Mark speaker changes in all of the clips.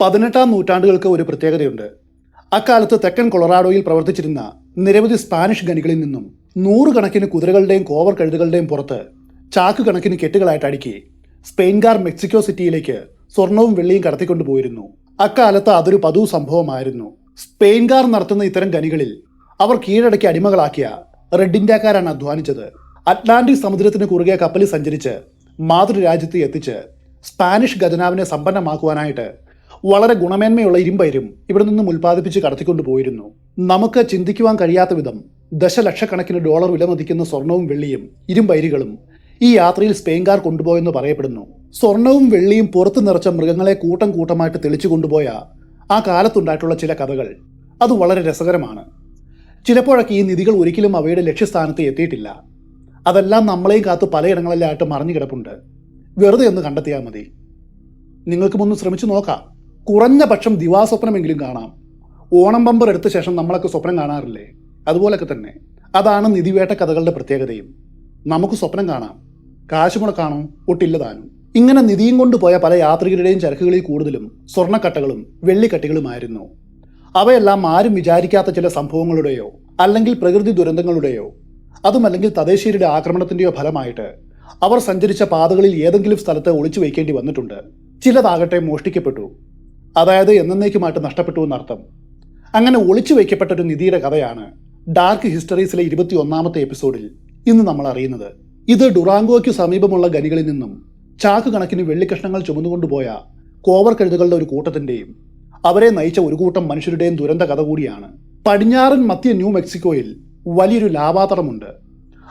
Speaker 1: പതിനെട്ടാം നൂറ്റാണ്ടുകൾക്ക് ഒരു പ്രത്യേകതയുണ്ട്. അക്കാലത്ത് തെക്കൻ കൊളറാഡോയിൽ പ്രവർത്തിച്ചിരുന്ന നിരവധി സ്പാനിഷ് ഖനികളിൽ നിന്നും നൂറുകണക്കിന് കുതിരകളുടെയും കോവർ കഴുതുകളുടെയും പുറത്ത് ചാക്ക് കണക്കിന് കെട്ടുകളായിട്ട് അടുക്കി സ്പെയിൻകാർ മെക്സിക്കോ സിറ്റിയിലേക്ക് സ്വർണവും വെള്ളിയും കടത്തിക്കൊണ്ടുപോയിരുന്നു അക്കാലത്ത് അതൊരു പതിവ് സംഭവമായിരുന്നു. സ്പെയിൻകാർ നടത്തുന്ന ഇത്തരം ഖനികളിൽ അവർ കീഴടക്കി അടിമകളാക്കിയ റെഡ് ഇന്ത്യക്കാരാണ് അധ്വാനിച്ചത്. അറ്റ്ലാന്റിക് സമുദ്രത്തിന് കുറുകെ കപ്പലിൽ സഞ്ചരിച്ച് മാതൃരാജ്യത്ത് എത്തിച്ച് സ്പാനിഷ് ഖജനാവിനെ സമ്പന്നമാക്കുവാനായിട്ട് വളരെ ഗുണമേന്മയുള്ള ഇരുമ്പയിരും ഇവിടെ നിന്നും ഉൽപ്പാദിപ്പിച്ച് കടത്തിക്കൊണ്ടു പോയിരുന്നു. നമുക്ക് ചിന്തിക്കുവാൻ കഴിയാത്ത വിധം ദശലക്ഷക്കണക്കിന് ഡോളർ വിലമതിക്കുന്ന സ്വർണവും വെള്ളിയും ഇരുമ്പയിരുകളും ഈ യാത്രയിൽ സ്പെയിൻകാർ കൊണ്ടുപോയെന്ന് പറയപ്പെടുന്നു. സ്വർണവും വെള്ളിയും പുറത്തു നിറച്ച മൃഗങ്ങളെ കൂട്ടം കൂട്ടമായിട്ട് തെളിച്ചു കൊണ്ടുപോയ ആ കാലത്തുണ്ടായിട്ടുള്ള ചില കഥകൾ. അത് വളരെ രസകരമാണ്. ചിലപ്പോഴൊക്കെ ഈ നിധികൾ ഒരിക്കലും അവയുടെ ലക്ഷ്യസ്ഥാനത്ത് എത്തിയിട്ടില്ല. അതെല്ലാം നമ്മളെയും കാത്ത് പലയിടങ്ങളിലായിട്ട് മറിഞ്ഞു കിടപ്പുണ്ട്. വെറുതെ ഒന്ന് കണ്ടെത്തിയാൽ മതി. നിങ്ങൾക്കും ഒന്ന് ശ്രമിച്ചു നോക്കാം. കുറഞ്ഞ പക്ഷം ദിവാസ്വപ്നമെങ്കിലും കാണാം. ഓണം ബമ്പർ എടുത്ത ശേഷം നമ്മളൊക്കെ സ്വപ്നം കാണാറില്ലേ? അതുപോലൊക്കെ തന്നെ. അതാണ് നിധിവേട്ട കഥകളുടെ പ്രത്യേകതയും. നമുക്ക് സ്വപ്നം കാണാം. കാശ് മുടക്കാണോ ഒട്ടില്ല താനും. ഇങ്ങനെ നിധിയും കൊണ്ടുപോയ പല യാത്രികരുടെയും ചരക്കുകളിൽ കൂടുതലും സ്വർണക്കട്ടകളും വെള്ളിക്കട്ടികളുമായിരുന്നു. അവയെല്ലാം ആരും വിചാരിക്കാത്ത ചില സംഭവങ്ങളുടെയോ അല്ലെങ്കിൽ പ്രകൃതി ദുരന്തങ്ങളുടെയോ അതുമല്ലെങ്കിൽ തദ്ദേശീയരുടെ ആക്രമണത്തിന്റെയോ ഫലമായിട്ട് അവർ സഞ്ചരിച്ച പാതകളിൽ ഏതെങ്കിലും സ്ഥലത്ത് ഒളിച്ചു വയ്ക്കേണ്ടി വന്നിട്ടുണ്ട്. ചിലതാകട്ടെ മോഷ്ടിക്കപ്പെട്ടു. അതായത് എന്നേക്കുമായിട്ട് നഷ്ടപ്പെട്ടു എന്നർത്ഥം. അങ്ങനെ ഒളിച്ചു വയ്ക്കപ്പെട്ട ഒരു നിധിയുടെ കഥയാണ് ഡാർക്ക് ഹിസ്റ്ററീസിലെ ഇരുപത്തി ഒന്നാമത്തെ എപ്പിസോഡിൽ ഇന്ന് നമ്മൾ അറിയുന്നത്. ഇത് ഡുറാങ്കോയ്ക്ക് സമീപമുള്ള ഗനികളിൽ നിന്നും ചാക്ക് കണക്കിന് വെള്ളിക്കഷ്ണങ്ങൾ ചുമന്നുകൊണ്ടുപോയ കോവർ കഴുതുകളുടെ ഒരു കൂട്ടത്തിന്റെയും അവരെ നയിച്ച ഒരു കൂട്ടം മനുഷ്യരുടെയും ദുരന്ത കഥ കൂടിയാണ്. പടിഞ്ഞാറൻ മധ്യ ന്യൂ മെക്സിക്കോയിൽ വലിയൊരു ലാവാതടമുണ്ട്.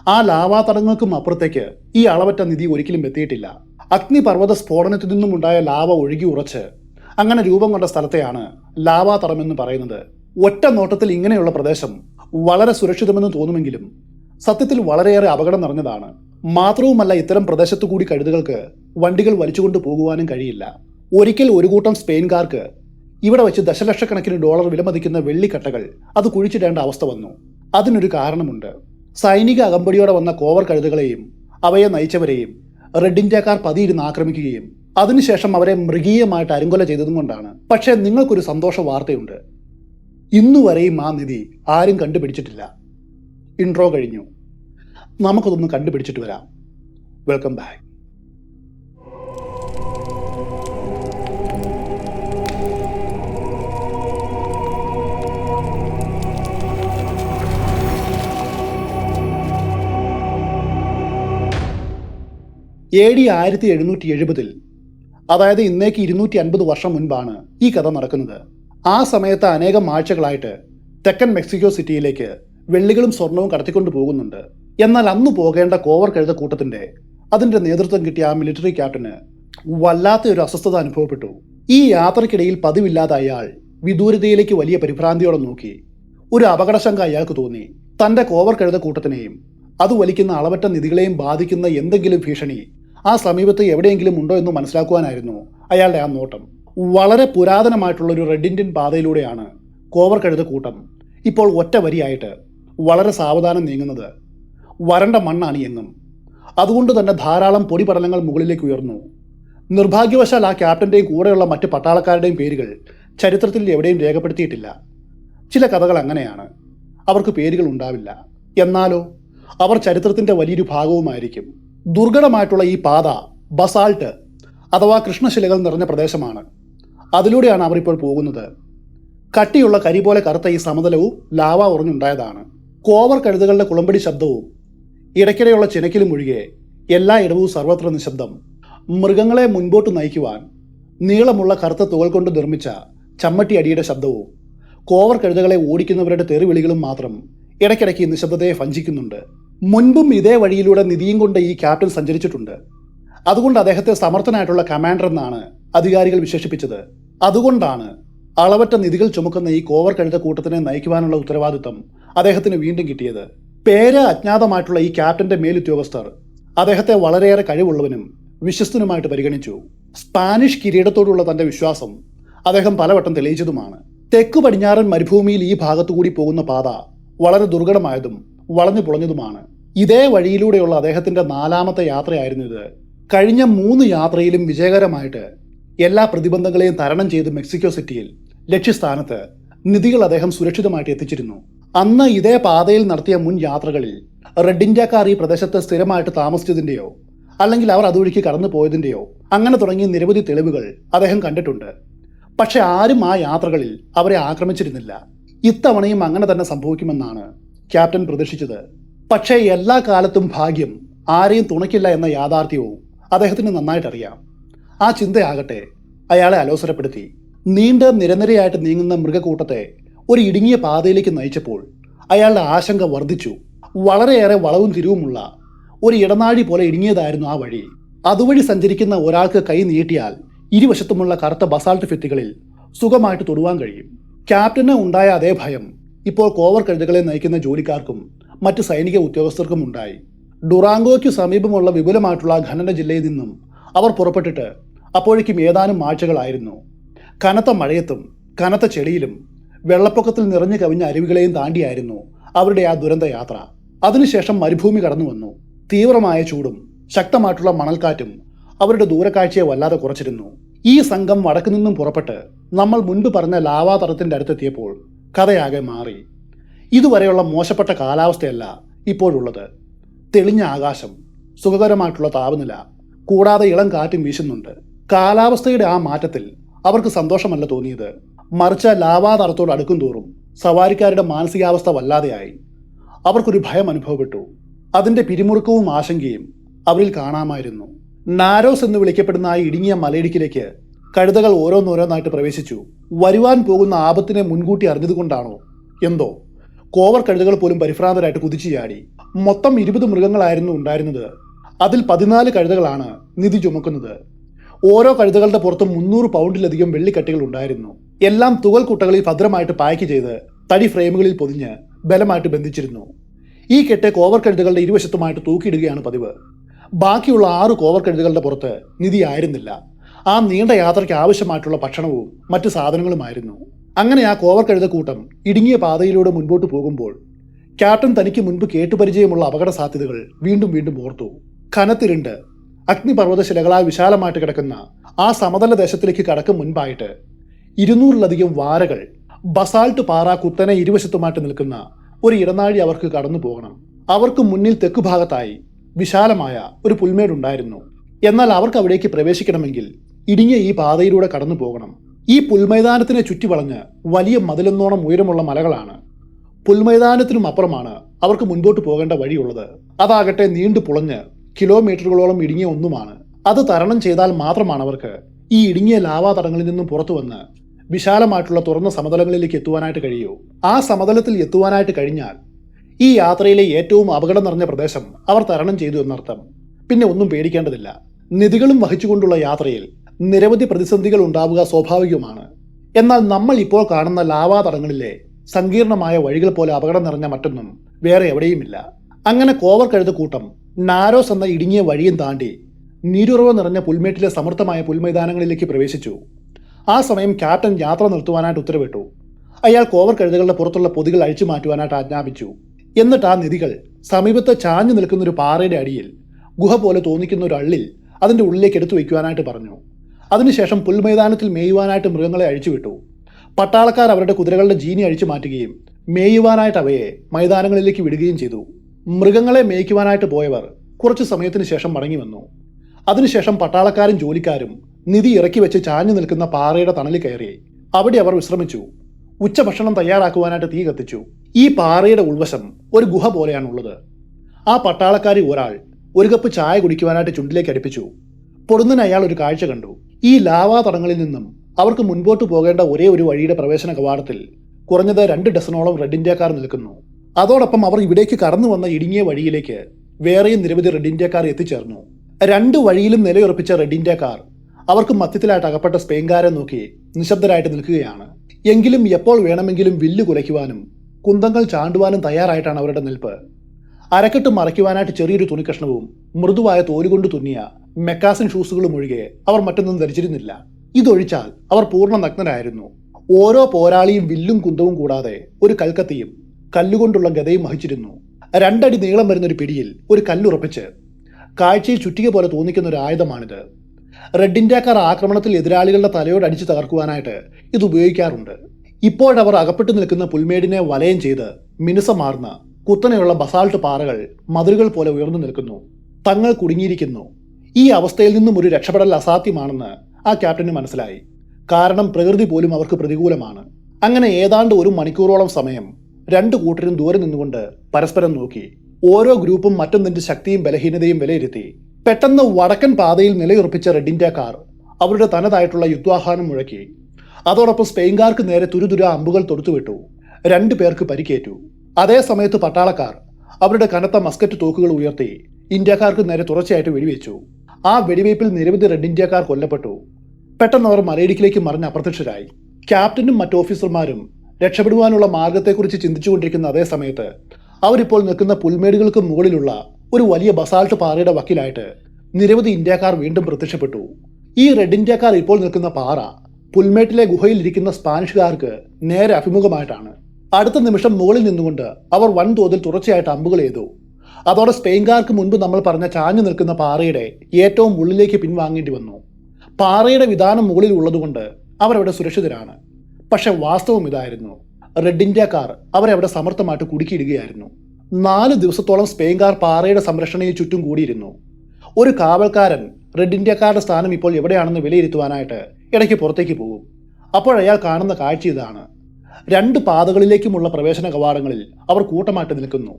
Speaker 1: ആ ലാവാതടങ്ങൾക്കും അപ്പുറത്തേക്ക് ഈ അളവറ്റ നിധി ഒരിക്കലും എത്തിയിട്ടില്ല. അഗ്നിപർവത സ്ഫോടനത്തിൽ നിന്നുമുണ്ടായ ലാവ ഒഴുകി ഉറച്ച് അങ്ങനെ രൂപം കൊണ്ട സ്ഥലത്തെയാണ് ലാവാതടം എന്ന് പറയുന്നത്. ഒറ്റ നോട്ടത്തിൽ ഇങ്ങനെയുള്ള പ്രദേശം വളരെ സുരക്ഷിതമെന്ന് തോന്നുമെങ്കിലും സത്യത്തിൽ വളരെയേറെ അപകടം നിറഞ്ഞതാണ്. മാത്രവുമല്ല ഇത്തരം പ്രദേശത്തു കൂടി കഴുതുകൾക്ക് വണ്ടികൾ വലിച്ചുകൊണ്ട് പോകുവാനും കഴിയില്ല. ഒരിക്കൽ ഒരു കൂട്ടം സ്പെയിൻകാർക്ക് ഇവിടെ വെച്ച് ദശലക്ഷക്കണക്കിന് ഡോളർ വിലമതിക്കുന്ന വെള്ളിക്കട്ടകൾ അത് കുഴിച്ചിടേണ്ട അവസ്ഥ വന്നു. അതിനൊരു കാരണമുണ്ട്. സൈനിക അകമ്പടിയോടെ വന്ന കോവർ കഴുതുകളെയും അവയെ നയിച്ചവരെയും റെഡ് ഇന്ത്യക്കാർ പതിയിരുന്ന് ആക്രമിക്കുകയും അതിനുശേഷം അവരെ മൃഗീയമായിട്ട് അരുങ്കൊല ചെയ്തതും കൊണ്ടാണ്. പക്ഷേ നിങ്ങൾക്കൊരു സന്തോഷ വാർത്തയുണ്ട്. ഇന്നുവരെയും ആ നിധി ആരും കണ്ടുപിടിച്ചിട്ടില്ല. ഇൻട്രോ കഴിഞ്ഞു. നമുക്കതൊന്ന് കണ്ടുപിടിച്ചിട്ട് വരാം. വെൽക്കം ബാക്ക് എ ഡി ആയിരത്തി എഴുന്നൂറ്റി എഴുപതിൽ അതായത് ഇന്നേക്ക് ഇരുന്നൂറ്റി അൻപത് വർഷം മുൻപാണ് ഈ കഥ നടക്കുന്നത്. ആ സമയത്ത് അനേകം ആഴ്ചകളായിട്ട് തെക്കൻ മെക്സിക്കോ സിറ്റിയിലേക്ക് വെള്ളികളും സ്വർണവും കടത്തിക്കൊണ്ട് പോകുന്നുണ്ട്. എന്നാൽ അന്ന് പോകേണ്ട കോവർ കഴുത കൂട്ടത്തിന്റെ അതിന്റെ നേതൃത്വം കിട്ടിയ ആ മിലിറ്ററി ക്യാപ്റ്റന് വല്ലാത്ത ഒരു അസ്വസ്ഥത അനുഭവപ്പെട്ടു. ഈ യാത്രക്കിടയിൽ പതിവില്ലാതെ അയാൾ വിദൂരതയിലേക്ക് വലിയ പരിഭ്രാന്തിയോടെ നോക്കി. ഒരു അപകടശങ്ക അയാൾക്ക് തോന്നി. തന്റെ കോവർ കഴുത കൂട്ടത്തിനെയും അത് വലിക്കുന്ന അളവറ്റ നിധികളെയും ബാധിക്കുന്ന എന്തെങ്കിലും ഭീഷണി ആ സമീപത്ത് എവിടെയെങ്കിലും ഉണ്ടോ എന്ന് മനസ്സിലാക്കുവാനായിരുന്നു അയാളുടെ ആ നോട്ടം. വളരെ പുരാതനമായിട്ടുള്ള ഒരു റെഡ് ഇന്ത്യൻ പാതയിലൂടെയാണ് കോവർ കഴുത കൂട്ടം ഇപ്പോൾ ഒറ്റ വരിയായിട്ട് വളരെ സാവധാനം നീങ്ങുന്നത്. വരണ്ട മണ്ണാണ് എന്നും അതുകൊണ്ട് തന്നെ ധാരാളം പൊടിപടലങ്ങൾ മുകളിലേക്ക് ഉയർന്നു. നിർഭാഗ്യവശാൽ ആ ക്യാപ്റ്റന്റെയും കൂടെയുള്ള മറ്റ് പട്ടാളക്കാരുടെയും പേരുകൾ ചരിത്രത്തിൽ എവിടെയും രേഖപ്പെടുത്തിയിട്ടില്ല. ചില കഥകൾ അങ്ങനെയാണ്. അവർക്ക് പേരുകൾ ഉണ്ടാവില്ല. എന്നാലോ? അവർ ചരിത്രത്തിന്റെ വലിയൊരു ഭാഗവുമായിരിക്കും. ദുർഘടമായിട്ടുള്ള ഈ പാത ബസാൾട്ട് അഥവാ കൃഷ്ണശിലകൾ നിറഞ്ഞ പ്രദേശമാണ്. അതിലൂടെയാണ് അവരിപ്പോൾ പോകുന്നത്. കട്ടിയുള്ള കരി പോലെ കറുത്ത ഈ സമതലവും ലാവ ഉറഞ്ഞുണ്ടായതാണ്. കോവർ കഴുതുകളുടെ കുളമ്പടി ശബ്ദവും ഇടയ്ക്കിടെയുള്ള ചിനക്കിലും ഒഴികെ എല്ലാ ഇടവും സർവത്ര നിശബ്ദം. മൃഗങ്ങളെ മുൻപോട്ട് നയിക്കുവാൻ നീളമുള്ള കറുത്ത തുകൽ കൊണ്ട് നിർമ്മിച്ച ചമ്മട്ടി അടിയുടെ ശബ്ദവും കോവർ കഴുതകളെ ഓടിക്കുന്നവരുടെ തെറിവിളികളും മാത്രം ഇടയ്ക്കിടയ്ക്ക് നിശബ്ദതയെ ഭഞ്ചിക്കുന്നുണ്ട് മുൻപും ഇതേ വഴിയിലൂടെ നിധിയും കൊണ്ട് ഈ ക്യാപ്റ്റൻ സഞ്ചരിച്ചിട്ടുണ്ട്. അതുകൊണ്ട് അദ്ദേഹത്തെ സമർത്ഥനായിട്ടുള്ള കമാൻഡർ എന്നാണ് അധികാരികൾ വിശേഷിപ്പിച്ചത്. അതുകൊണ്ടാണ് അളവറ്റ നിധികൾ ചുമക്കുന്ന ഈ കോവർ കഴുത കൂട്ടത്തിനെ നയിക്കുവാനുള്ള ഉത്തരവാദിത്തം അദ്ദേഹത്തിന് വീണ്ടും കിട്ടിയത്. പേര് അജ്ഞാതമായിട്ടുള്ള ഈ ക്യാപ്റ്റന്റെ മേലുദ്യോഗസ്ഥർ അദ്ദേഹത്തെ വളരെയേറെ കഴിവുള്ളവനും വിശ്വസ്തനുമായിട്ട് പരിഗണിച്ചു. സ്പാനിഷ് കിരീടത്തോടുള്ള തന്റെ വിശ്വാസം അദ്ദേഹം പലവട്ടം തെളിയിച്ചതുമാണ്. തെക്കു പടിഞ്ഞാറൻ മരുഭൂമിയിൽ ഈ ഭാഗത്തുകൂടി പോകുന്ന പാത വളരെ ദുർഘടമായതും വളഞ്ഞു പുളഞ്ഞതുമാണ്. ഇതേ വഴിയിലൂടെയുള്ള അദ്ദേഹത്തിന്റെ നാലാമത്തെ യാത്രയായിരുന്നു ഇത്. കഴിഞ്ഞ മൂന്ന് യാത്രയിലും വിജയകരമായിട്ട് എല്ലാ പ്രതിബന്ധങ്ങളെയും തരണം ചെയ്ത് മെക്സിക്കോ സിറ്റിയിൽ ലക്ഷ്യസ്ഥാനത്ത് നിധികൾ അദ്ദേഹം സുരക്ഷിതമായിട്ട് എത്തിച്ചിരുന്നു. അന്ന് ഇതേ പാതയിൽ നടത്തിയ മുൻ യാത്രകളിൽ റെഡ് ഇന്ത്യക്കാർ ഈ പ്രദേശത്ത് സ്ഥിരമായിട്ട് താമസിച്ചതിന്റെയോ അല്ലെങ്കിൽ അവർ അതുവഴിക്ക് കടന്നു പോയതിന്റെയോ അങ്ങനെ തുടങ്ങിയ നിരവധി തെളിവുകൾ അദ്ദേഹം കണ്ടിട്ടുണ്ട്. പക്ഷെ ആരും ആ യാത്രകളിൽ അവരെ ആക്രമിച്ചിരുന്നില്ല. ഇത്തവണയും അങ്ങനെ തന്നെ സംഭവിക്കുമെന്നാണ് ക്യാപ്റ്റൻ പ്രതീക്ഷിച്ചത്. പക്ഷേ എല്ലാ കാലത്തും ഭാഗ്യം ആരെയും തുണയ്ക്കില്ല എന്ന യാഥാർത്ഥ്യവും അദ്ദേഹത്തിന് നന്നായിട്ടറിയാം. ആ ചിന്തയാകട്ടെ അയാളെ അലോസരപ്പെടുത്തി. നീണ്ട നിരനിരയായിട്ട് നീങ്ങുന്ന മൃഗക്കൂട്ടത്തെ ഒരു ഇടുങ്ങിയ പാതയിലേക്ക് നയിച്ചപ്പോൾ അയാളുടെ ആശങ്ക വർദ്ധിച്ചു. വളരെയേറെ വളവും തിരിവുമുള്ള ഒരു ഇടനാഴി പോലെ ഇടുങ്ങിയതായിരുന്നു ആ വഴി. അതുവഴി സഞ്ചരിക്കുന്ന ഒരാൾക്ക് കൈ നീട്ടിയാൽ ഇരുവശത്തുമുള്ള കറുത്ത ബസാൾട്ട് ഫിത്തികളിൽ സുഖമായിട്ട് തൊടുവാൻ കഴിയും. ക്യാപ്റ്റന് ഉണ്ടായ അതേ ഭയം ഇപ്പോൾ കോവർ കഴുതകളെ നയിക്കുന്ന ജോലിക്കാർക്കും മറ്റ് സൈനിക ഉദ്യോഗസ്ഥർക്കും ഉണ്ടായി. ഡുറാങ്കോയ്ക്ക് സമീപമുള്ള വിപുലമായിട്ടുള്ള ഖനന ജില്ലയിൽ നിന്നും അവർ പുറപ്പെട്ടിട്ട് അപ്പോഴേക്കും ഏതാനും ആഴ്ചകളായിരുന്നു. കനത്ത മഴയത്തും കനത്ത ചെളിയിലും വെള്ളപ്പൊക്കത്തിൽ നിറഞ്ഞു കവിഞ്ഞ അരുവികളെയും താണ്ടിയായിരുന്നു അവരുടെ ആ ദുരന്ത യാത്ര. അതിനുശേഷം മരുഭൂമി കടന്നു വന്നു തീവ്രമായ ചൂടും ശക്തമായിട്ടുള്ള മണൽക്കാറ്റും അവരുടെ ദൂരക്കാഴ്ചയെ വല്ലാതെ കുറച്ചിരുന്നു. ഈ സംഘം വടക്കു നിന്നും പുറപ്പെട്ട് നമ്മൾ മുൻപ് പറഞ്ഞ ലാവാതടത്തിന്റെ അടുത്തെത്തിയപ്പോൾ കഥയാകെ മാറി. ഇതുവരെയുള്ള മോശപ്പെട്ട കാലാവസ്ഥയല്ല ഇപ്പോഴുള്ളത്. തെളിഞ്ഞ ആകാശം സുഖകരമായിട്ടുള്ള താപനില കൂടാതെ ഇളം കാറ്റും വീശുന്നുണ്ട്. കാലാവസ്ഥയുടെ ആ മാറ്റത്തിൽ അവർക്ക് സന്തോഷമല്ല തോന്നിയത്. മറിച്ച് ലാവാതറത്തോട് അടുക്കും തോറും സവാരിക്കാരുടെ മാനസികാവസ്ഥ വല്ലാതെയായി. അവർക്കൊരു ഭയം അനുഭവപ്പെട്ടു. അതിന്റെ പിരിമുറുക്കവും ആശങ്കയും അവരിൽ കാണാമായിരുന്നു. നാരോസ് എന്ന് വിളിക്കപ്പെടുന്ന ആ ഇടുങ്ങിയ മലയിടുക്കിലേക്ക് കഴുതകൾ ഓരോന്നോരോന്നായിട്ട് പ്രവേശിച്ചു. വരുവാൻ പോകുന്ന ആപത്തിനെ മുൻകൂട്ടി അറിഞ്ഞതുകൊണ്ടാണോ? എന്തോ. കോവർ കഴുതകൾ പോലും പരിഭ്രാന്തരായിട്ട് കുതിച്ചു ചാടി. മൊത്തം ഇരുപത് മൃഗങ്ങളായിരുന്നു ഉണ്ടായിരുന്നത്. അതിൽ പതിനാല് കഴുതകളാണ് നിധി ചുമക്കുന്നത്. ഓരോ കഴുതകളുടെ പുറത്തും മുന്നൂറ് പൗണ്ടിലധികം വെള്ളിക്കട്ടികൾ ഉണ്ടായിരുന്നു. എല്ലാം തുകൽ കുട്ടകളിൽ ഭദ്രമായിട്ട് പായ്ക്ക് ചെയ്ത് തടി ഫ്രെയിമുകളിൽ പൊതിഞ്ഞ് ബലമായിട്ട് ബന്ധിച്ചിരുന്നു. ഈ കെട്ട് കോവർ കഴുതകളുടെ ഇരുവശത്തുമായിട്ട് തൂക്കിയിടുകയാണ് പതിവ്. ബാക്കിയുള്ള ആറ് കോവർ കഴുതകളുടെ പുറത്ത് നിധി ആയിരുന്നില്ല. ആ നീണ്ട യാത്രയ്ക്ക് ആവശ്യമായിട്ടുള്ള ഭക്ഷണവും മറ്റു സാധനങ്ങളുമായിരുന്നു. അങ്ങനെ ആ കോവർ ഇടുങ്ങിയ പാതയിലൂടെ മുൻപോട്ട് പോകുമ്പോൾ ക്യാപ്റ്റൻ തനിക്ക് മുൻപ് കേട്ടുപരിചയമുള്ള അപകട സാധ്യതകൾ വീണ്ടും വീണ്ടും ഓർത്തു. കനത്തിരുണ്ട് അഗ്നിപർവത ശിലകളാൽ വിശാലമായിട്ട് കിടക്കുന്ന ആ സമതല ദേശത്തിലേക്ക് കടക്കും മുൻപായിട്ട് ഇരുന്നൂറിലധികം വാരകൾ ബസാൾട്ട് പാറ കുത്തനെ ഇരുവശത്തുമായിട്ട് നിൽക്കുന്ന ഒരു ഇടനാഴി അവർക്ക് കടന്നു പോകണം. അവർക്ക് മുന്നിൽ തെക്കുഭാഗത്തായി വിശാലമായ ഒരു പുൽമേടുണ്ടായിരുന്നു. എന്നാൽ അവർക്ക് അവിടേക്ക് പ്രവേശിക്കണമെങ്കിൽ ഇടുങ്ങിയ ഈ പാതയിലൂടെ കടന്നു പോകണം. ഈ പുൽമൈതാനത്തിനെ ചുറ്റിവളഞ്ഞ് വലിയ മതിലെന്നോണം ഉയരമുള്ള മലകളാണ്. പുൽമൈതാനത്തിനും അപ്പുറമാണ് അവർക്ക് മുൻപോട്ട് പോകേണ്ട വഴിയുള്ളത്. അതാകട്ടെ നീണ്ടു പുളഞ്ഞ് കിലോമീറ്ററുകളോളം ഇടുങ്ങിയ ഒന്നുമാണ്. അത് തരണം ചെയ്താൽ മാത്രമാണ് അവർക്ക് ഈ ഇടുങ്ങിയ ലാവാ തടങ്ങളിൽ നിന്നും പുറത്തു വന്ന് വിശാലമായിട്ടുള്ള തുറന്ന സമതലങ്ങളിലേക്ക് എത്തുവാനായിട്ട് കഴിയൂ. ആ സമതലത്തിൽ എത്തുവാനായിട്ട് കഴിഞ്ഞാൽ ഈ യാത്രയിലെ ഏറ്റവും അപകടം നിറഞ്ഞ പ്രദേശം അവർ തരണം ചെയ്തു എന്നർത്ഥം. പിന്നെ ഒന്നും പേടിക്കേണ്ടതില്ല. നിധികളും വഹിച്ചുകൊണ്ടുള്ള യാത്രയിൽ നിരവധി പ്രതിസന്ധികൾ ഉണ്ടാവുക സ്വാഭാവികമാണ് എന്നാൽ നമ്മൾ ഇപ്പോൾ കാണുന്ന ലാവാതടങ്ങളിലെ സങ്കീർണമായ വഴികൾ പോലെ അപകടം നിറഞ്ഞ മറ്റൊന്നും വേറെ എവിടെയുമില്ല. അങ്ങനെ കോവർ കഴുത കൂട്ടം നാരോസ് എന്ന ഇടുങ്ങിയ വഴിയും താണ്ടി നീരുറവ് നിറഞ്ഞ പുൽമേട്ടിലെ സമൃദ്ധമായ പുൽമൈതാനങ്ങളിലേക്ക് പ്രവേശിച്ചു. ആ സമയം ക്യാപ്റ്റൻ യാത്ര നിർത്തുവാനായിട്ട് ഉത്തരവിട്ടു. അയാൾ കോവർ കഴുതകളുടെ പുറത്തുള്ള പൊതികൾ അഴിച്ചു മാറ്റുവാനായിട്ട് ആജ്ഞാപിച്ചു. എന്നിട്ട് ആ നിധികൾ സമീപത്ത് ചാഞ്ഞു നിൽക്കുന്ന ഒരു പാറയുടെ അടിയിൽ ഗുഹ പോലെ തോന്നിക്കുന്ന ഒരു അള്ളിൽ അതിന്റെ ഉള്ളിലേക്ക് എടുത്തു വയ്ക്കുവാനായിട്ട് പറഞ്ഞു. അതിനുശേഷം പുൽമൈതാനത്തിൽ മേയുവാനായിട്ട് മൃഗങ്ങളെ അഴിച്ചുവിട്ടു പട്ടാളക്കാർ അവരുടെ കുതിരകളുടെ ജീനി അഴിച്ചു മാറ്റുകയും മേയുവാനായിട്ട് അവയെ മൈതാനങ്ങളിലേക്ക് വിടുകയും ചെയ്തു. മൃഗങ്ങളെ മേയ്ക്കുവാനായിട്ട് പോയവർ കുറച്ചു സമയത്തിന് ശേഷം മടങ്ങി വന്നു. അതിനുശേഷം പട്ടാളക്കാരും ജോലിക്കാരും നിധി ഇറക്കി വെച്ച് ചാഞ്ഞു നിൽക്കുന്ന പാറയുടെ തണലിൽ കയറി. അവിടെ അവർ വിശ്രമിച്ചു. ഉച്ചഭക്ഷണം തയ്യാറാക്കുവാനായിട്ട് തീ കത്തിച്ചു. ഈ പാറയുടെ ഉൾവശം ഒരു ഗുഹ പോലെയാണുള്ളത്. ആ പട്ടാളക്കാരി ഒരാൾ ഒരു കപ്പ് ചായ കുടിക്കുവാനായിട്ട് ചുണ്ടിലേക്ക് അടുപ്പിച്ചു. പൊടുന്നതിന് അയാൾ ഒരു കാഴ്ച കണ്ടു. ഈ ലാവാ തടങ്ങളിൽ നിന്നും അവർക്ക് മുൻപോട്ട് പോകേണ്ട ഒരേ ഒരു വഴിയുടെ പ്രവേശന കവാടത്തിൽ കുറഞ്ഞത് രണ്ട് ഡസനോളം റെഡ് ഇന്ത്യക്കാർ നിൽക്കുന്നു. അതോടൊപ്പം അവർ ഇവിടേക്ക് കടന്നു വന്ന ഇടുങ്ങിയ വഴിയിലേക്ക് വേറെയും നിരവധി റെഡ് ഇന്ത്യക്കാർ എത്തിച്ചേർന്നു. രണ്ട് വഴിയിലും നിലയുറപ്പിച്ച റെഡ് ഇന്ത്യക്കാർ അവർക്ക് മധ്യത്തിലായിട്ട് അകപ്പെട്ട സ്പെയിൻകാരെ നോക്കി നിശബ്ദരായിട്ട് നിൽക്കുകയാണ്. എങ്കിലും എപ്പോൾ വേണമെങ്കിലും വില്ല് കുലയ്ക്കുവാനും കുന്തങ്ങൾ ചാണ്ടുവാനും തയ്യാറായിട്ടാണ് അവരുടെ നിൽപ്പ്. അരക്കെട്ട് മറയ്ക്കുവാനായിട്ട് ചെറിയൊരു തുണിക്കഷ്ണവും മൃദുവായ തോലുകൊണ്ട് തുന്നിയ മെക്കാസിൻ ഷൂസുകളും ഒഴികെ അവർ മറ്റൊന്നും ധരിച്ചിരുന്നില്ല. ഇതൊഴിച്ചാൽ അവർ പൂർണ നഗ്നരായിരുന്നു. ഓരോ പോരാളിയും വില്ലും കുന്തവും കൂടാതെ ഒരു കൽക്കത്തിയും കല്ലുകൊണ്ടുള്ള ഗതയും വഹിച്ചിരുന്നു. രണ്ടടി നീളം വരുന്ന ഒരു പിടിയിൽ ഒരു കല്ലുറപ്പിച്ച് കാഴ്ചയിൽ ചുറ്റിക പോലെ തോന്നിക്കുന്ന ഒരു ആയുധമാണിത്. റെഡ് ഇന്ത്യക്കാർ ആക്രമണത്തിൽ എതിരാളികളുടെ തലയോട് അടിച്ചു തകർക്കുവാനായിട്ട് ഇത് ഉപയോഗിക്കാറുണ്ട്. ഇപ്പോഴവർ അകപ്പെട്ടു നിൽക്കുന്ന പുൽമേടിനെ വലയം ചെയ്ത് മിനുസമാർന്ന കുത്തനെയുള്ള ബസാൾട്ട് പാറകൾ മതിലുകൾ പോലെ ഉയർന്നു നിൽക്കുന്നു. തങ്ങൾ കുടുങ്ങിയിരിക്കുന്നു. ഈ അവസ്ഥയിൽ നിന്നും ഒരു രക്ഷപ്പെടൽ അസാധ്യമാണെന്ന് ആ ക്യാപ്റ്റന് മനസ്സിലായി. കാരണം പ്രകൃതി പോലും അവർക്ക് പ്രതികൂലമാണ്. അങ്ങനെ ഏതാണ്ട് ഒരു മണിക്കൂറോളം സമയം രണ്ട് കൂട്ടരും ദൂരെ നിന്നുകൊണ്ട് പരസ്പരം നോക്കി. ഓരോ ഗ്രൂപ്പും മറ്റൊന്നിന്റെ ശക്തിയും ബലഹീനതയും വിലയിരുത്തി. പെട്ടെന്ന് വടക്കൻ പാതയിൽ നിലയുറപ്പിച്ച റെഡ് കാർ അവരുടെ തനതായിട്ടുള്ള യുദ്ധാഹ്വാനം മുഴക്കി. അതോടൊപ്പം സ്പെയിൻകാർക്ക് നേരെ തുരുതുര അമ്പുകൾ തൊടുത്തുവിട്ടു. രണ്ടു പേർക്ക് പരിക്കേറ്റു. അതേ സമയത്ത് പട്ടാളക്കാർ അവരുടെ കനത്ത മസ്കറ്റ് തോക്കുകൾ ഉയർത്തി ഇന്ത്യക്കാർക്ക് നേരെ തുടർച്ചയായിട്ട് വെടിവെച്ചു. ആ വെടിവയ്പിൽ നിരവധി റെഡ് ഇന്ത്യക്കാർ കൊല്ലപ്പെട്ടു. പെട്ടെന്ന് അവർ മലയിടുക്കിലേക്ക് മറിഞ്ഞ് അപ്രത്യക്ഷരായി. ക്യാപ്റ്റനും മറ്റ് ഓഫീസർമാരും രക്ഷപ്പെടുവാനുള്ള മാർഗത്തെക്കുറിച്ച് ചിന്തിച്ചുകൊണ്ടിരിക്കുന്ന അതേ സമയത്ത് അവരിപ്പോൾ നിൽക്കുന്ന പുൽമേടുകൾക്ക് മുകളിലുള്ള ഒരു വലിയ ബസാൾട്ട് പാറയുടെ വക്കിലായിട്ട് നിരവധി ഇന്ത്യക്കാർ വീണ്ടും പ്രത്യക്ഷപ്പെട്ടു. ഈ റെഡ് ഇന്ത്യക്കാർ ഇപ്പോൾ നിൽക്കുന്ന പാറ പുൽമേട്ടിലെ ഗുഹയിലിരിക്കുന്ന സ്പാനിഷുകാർക്ക് നേരെ അഭിമുഖമായിട്ടാണ്. അടുത്ത നിമിഷം മുകളിൽ നിന്നുകൊണ്ട് അവർ വൻതോതിൽ തുടർച്ചയായിട്ട് അമ്പുകൾ ചെയ്തു. അതോടെ സ്പെയിൻകാർക്ക് മുൻപ് നമ്മൾ പറഞ്ഞ ചാഞ്ഞു നിൽക്കുന്ന പാറയുടെ ഏറ്റവും ഉള്ളിലേക്ക് പിൻവാങ്ങേണ്ടി വന്നു. പാറയുടെ വിധാനം മുകളിൽ ഉള്ളതുകൊണ്ട് അവരവിടെ സുരക്ഷിതരാണ്. പക്ഷെ വാസ്തവം ഇതായിരുന്നു. റെഡ് ഇന്ത്യക്കാർ അവരവിടെ സമർത്ഥമായിട്ട് കുടുക്കിയിടുകയായിരുന്നു. നാല് ദിവസത്തോളം സ്പെയിൻകാർ പാറയുടെ സംരക്ഷണയിൽ ചുറ്റും കൂടിയിരുന്നു. ഒരു കാവൽക്കാരൻ റെഡ് ഇന്ത്യക്കാരുടെ സ്ഥാനം ഇപ്പോൾ എവിടെയാണെന്ന് വിലയിരുത്തുവാനായിട്ട് ഇടയ്ക്ക് പുറത്തേക്ക് പോകും. അപ്പോൾ അയാൾ കാണുന്ന കാഴ്ച ഇതാണ്. രണ്ട് പാതകളിലേക്കുമുള്ള പ്രവേശന കവാടങ്ങളിൽ അവർ കൂട്ടമായിട്ട് നിൽക്കുന്നു.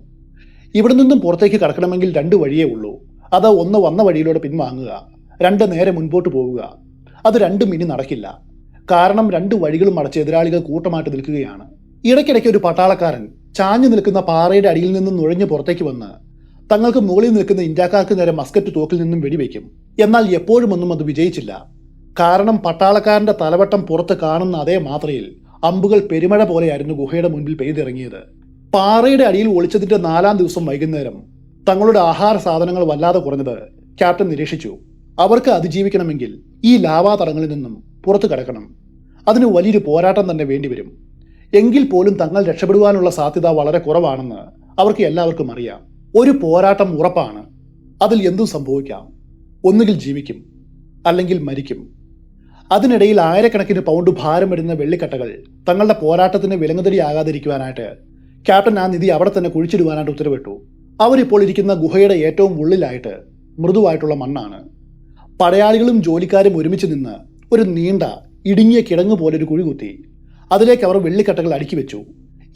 Speaker 1: ഇവിടെ നിന്നും പുറത്തേക്ക് കടക്കണമെങ്കിൽ രണ്ട് വഴിയേ ഉള്ളൂ. അത് ഒന്ന് വന്ന വഴിയിലൂടെ പിൻവാങ്ങുക. രണ്ട് നേരെ മുൻപോട്ട് പോവുക. അത് രണ്ടും ഇനി നടക്കില്ല. കാരണം രണ്ട് വഴികളും അടച്ച് എതിരാളികൾ കൂട്ടമായിട്ട് നിൽക്കുകയാണ്. ഇടയ്ക്കിടയ്ക്ക് ഒരു പട്ടാളക്കാരൻ ചാഞ്ഞു നിൽക്കുന്ന പാറയുടെ അടിയിൽ നിന്നും നുഴഞ്ഞു പുറത്തേക്ക് വന്ന് തങ്ങൾക്ക് മുകളിൽ നിൽക്കുന്ന ഇന്ത്യക്കാർക്ക് നേരെ മസ്കറ്റ് തോക്കിൽ നിന്നും വെടിവെക്കും. എന്നാൽ എപ്പോഴും ഒന്നും അത് വിജയിച്ചില്ല. കാരണം പട്ടാളക്കാരന്റെ തലവട്ടം പുറത്ത് കാണുന്ന അതേ മാത്രയിൽ അമ്പുകൾ പെരുമഴ പോലെയായിരുന്നു ഗുഹയുടെ മുൻപിൽ പെയ്തിറങ്ങിയത്. പാറയുടെ അടിയിൽ ഒളിച്ചതിന്റെ നാലാം ദിവസം വൈകുന്നേരം തങ്ങളുടെ ആഹാര സാധനങ്ങൾ വല്ലാതെ കുറഞ്ഞത് ക്യാപ്റ്റൻ നിരീക്ഷിച്ചു. അവർക്ക് അതിജീവിക്കണമെങ്കിൽ ഈ ലാവാതടങ്ങളിൽ നിന്നും പുറത്തു കടക്കണം. അതിന് വലിയൊരു പോരാട്ടം തന്നെ വേണ്ടിവരും എങ്കിൽ പോലും തങ്ങൾ രക്ഷപ്പെടുവാനുള്ള സാധ്യത വളരെ കുറവാണെന്ന് അവർക്ക് എല്ലാവർക്കും അറിയാം. ഒരു പോരാട്ടം ഉറപ്പാണ്. അതിൽ എന്തും സംഭവിക്കാം. ഒന്നുകിൽ ജീവിക്കും അല്ലെങ്കിൽ മരിക്കും. അതിനിടയിൽ ആയിരക്കണക്കിന് പൗണ്ട് ഭാരം വരുന്ന വെള്ളിക്കട്ടകൾ തങ്ങളുടെ പോരാട്ടത്തിന് വിലങ്ങുതടിയാകാതിരിക്കുവാനായിട്ട് ക്യാപ്റ്റൻ ആ നിധി അവിടെ തന്നെ കുഴിച്ചിടുവാനായിട്ട് ഉത്തരവിട്ടു. അവരിപ്പോൾ ഇരിക്കുന്ന ഗുഹയുടെ ഏറ്റവും ഉള്ളിലായിട്ട് മൃദുവായിട്ടുള്ള മണ്ണാണ്. പടയാളികളും ജോലിക്കാരും ഒരുമിച്ച് നിന്ന് ഒരു നീണ്ട ഇടുങ്ങിയ കിടങ്ങ് പോലെ ഒരു കുഴി കുത്തി അതിലേക്ക് അവർ വെള്ളിക്കട്ടകൾ അടുക്കി വെച്ചു.